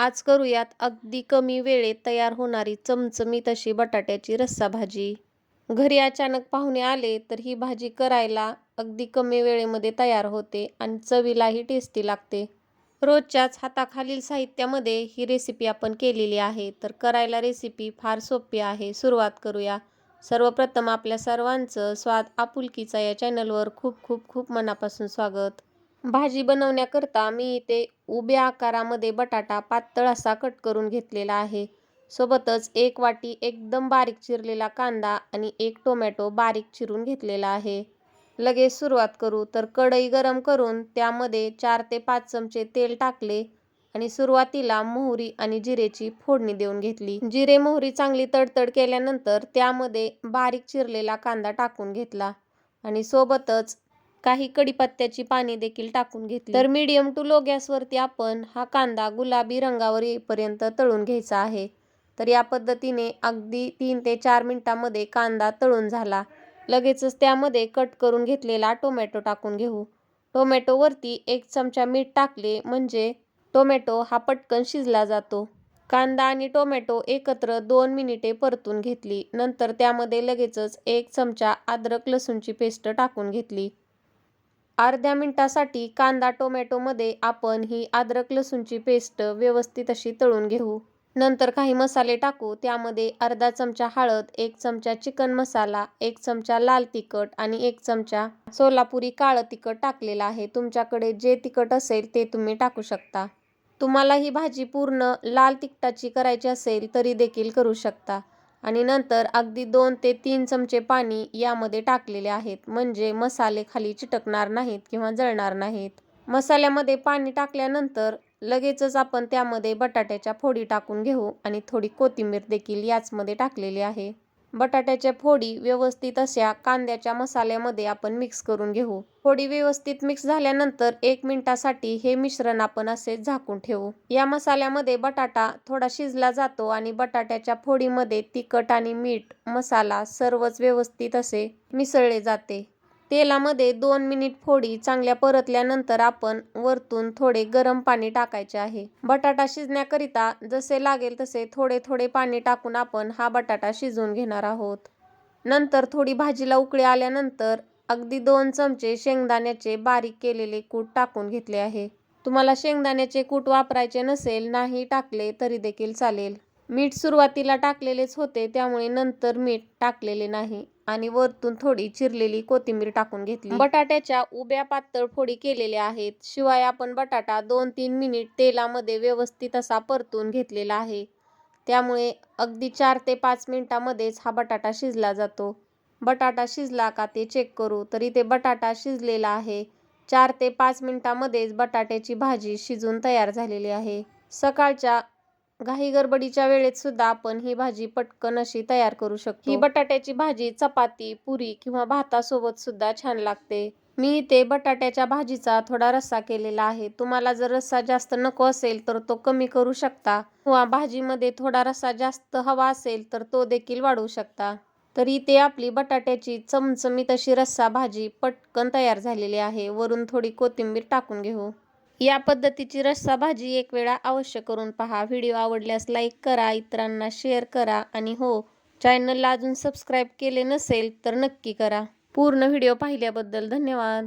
आज करूयात अगदी कमी वेळेत तयार होणारी चमचमीत अशी बटाट्याची रस्सा भाजी. घरी अचानक पाहुणे आले तर ही भाजी करायला अगदी कमी वेळेमध्ये तयार होते आणि चवीलाही टेस्टी लागते. रोजच्याच हाताखालील साहित्यामध्ये ही रेसिपी आपण केलेली आहे. तर करायला रेसिपी फार सोपी आहे. सुरुवात करूया. सर्वप्रथम आपल्या सर्वांचं स्वाद आपुलकीचा या चॅनलवर खूप खूप खूप मनापासून स्वागत. भाजी बनवण्याकरता मी इथे उभ्या आकारामध्ये बटाटा पातळ असा कट करून घेतलेला आहे. सोबतच एक वाटी एकदम बारीक चिरलेला कांदा आणि एक टोमॅटो बारीक चिरून घेतलेला आहे. लगेच सुरुवात करू तर कढई गरम करून त्यामध्ये चार ते पाच चमचे तेल टाकले आणि सुरुवातीला मोहरी आणि जिरेची फोडणी देऊन घेतली. जिरे मोहरी चांगली तडतड केल्यानंतर त्यामध्ये बारीक चिरलेला कांदा टाकून घेतला आणि सोबतच काही कडीपत्त्याची पाने देखील टाकून घेतली. तर मीडियम टू लो गॅसवरती आपण हा कांदा गुलाबी रंगावर येईपर्यंत तळून घ्यायचा आहे. तर या पद्धतीने अगदी तीन ते चार मिनिटांमध्ये कांदा तळून झाला. लगेचच त्यामध्ये कट करून घेतलेला टोमॅटो टाकून घेऊ. टोमॅटोवरती एक चमचा मीठ टाकले म्हणजे टोमॅटो हा पटकन शिजला जातो. कांदा आणि टोमॅटो एकत्र दोन मिनिटे परतून घेतली. नंतर त्यामध्ये लगेचच एक चमचा अद्रक लसूणची पेस्ट टाकून घेतली. अर्ध्या मिनिटासाठी कांदा टोमॅटोमध्ये आपण ही अद्रक लसूणची पेस्ट व्यवस्थित अशी तळून घेऊ. नंतर काही मसाले टाकू. त्यामध्ये अर्धा चमचा हळद एक चमचा चिकन मसाला एक चमचा लाल तिखट आणि एक चमचा सोलापुरी काळं तिखट टाकलेलं आहे. तुमच्याकडे जे तिखट असेल ते तुम्ही टाकू शकता. तुम्हाला ही भाजी पूर्ण लाल तिखटाची करायची असेल तरी देखील करू शकता. आणि नंतर अगदी दोन ते तीन चमचे पाणी यामध्ये टाकलेले आहेत. म्हणजे मसाले खाली चिटकणार नाहीत किंवा जळणार नाहीत. मसाल्यामध्ये पाणी टाकल्यानंतर लगेचच आपण त्यामध्ये बटाट्याच्या फोडी टाकून घेऊ आणि थोडी कोथिंबीर देखील याचमध्ये टाकलेली आहे. बटाट्याच्या फोडी व्यवस्थित अशा कांद्याच्या मसाल्यामध्ये आपण मिक्स करून घेऊ. फोडी व्यवस्थित मिक्स झाल्यानंतर एक मिनिटासाठी हे मिश्रण आपण असे झाकून ठेवू. या मसाल्यामध्ये बटाटा थोडा शिजला जातो आणि बटाट्याच्या फोडीमध्ये तिखट आणि मीठ मसाला सर्वच व्यवस्थित असे मिसळले जाते. तेलामध्ये दोन मिनिट फोडी चांगल्या परतल्यानंतर आपण वरतून थोडे गरम पाणी टाकायचे आहे. बटाटा शिजण्याकरिता जसे लागेल तसे थोडे थोडे पाणी टाकून आपण हा बटाटा शिजवून घेणार आहोत. नंतर थोडी भाजीला उकळी आल्यानंतर अगदी दोन चमचे शेंगदाण्याचे बारीक केलेले कूट टाकून घेतले आहे. तुम्हाला शेंगदाण्याचे कूट वापरायचे नसेल नाही टाकले तरी देखील चालेल. मीठ सुरुवातीला टाकलेलेच होते त्यामुळे नंतर मीठ टाकलेले नाही. आणि वरतून थोडी चिरलेली कोथिंबीर टाकून घेतली. बटाट्याच्या उभ्या पातळ फोडी केलेल्या आहेत. शिवाय आपण बटाटा दोन तीन मिनिट तेलामध्ये व्यवस्थित असा परतून घेतलेला आहे. त्यामुळे अगदी चार ते पाच मिनिटामध्येच हा बटाटा शिजला जातो. बटाटा शिजला का ते चेक करू. तर इथे बटाटा शिजलेला आहे. चार ते पाच मिनिटामध्येच बटाट्याची भाजी शिजून तयार झालेली आहे. सकाळच्या घाई गडबडीच्या वेळेत सुद्धा आपण ही भाजी पटकन अशी तयार करू शकतो. ही बटाट्याची भाजी चपाती पुरी किंवा भातासोबत सुद्धा छान लागते. मी इथे बटाट्याच्या भाजीचा थोडा रस्सा केलेला आहे. तुम्हाला जर रस्सा जास्त नको असेल तर तो कमी करू शकता. किंवा भाजीमध्ये थोडा रस्सा जास्त हवा असेल तर तो देखील वाढवू शकता. तर इथे आपली बटाट्याची चमचमीत अशी रस्सा भाजी पटकन तयार झालेली आहे. वरून थोडी कोथिंबीर टाकून घेऊ. या पद्धतीची रस्सा भाजी एक वेळा अवश्य करून पहा. व्हिडिओ आवडल्यास लाईक करा इतरांना शेअर करा आणि हो चॅनलला अजून सबस्क्राईब केले नसेल तर नक्की करा. पूर्ण व्हिडिओ पाहिल्याबद्दल धन्यवाद.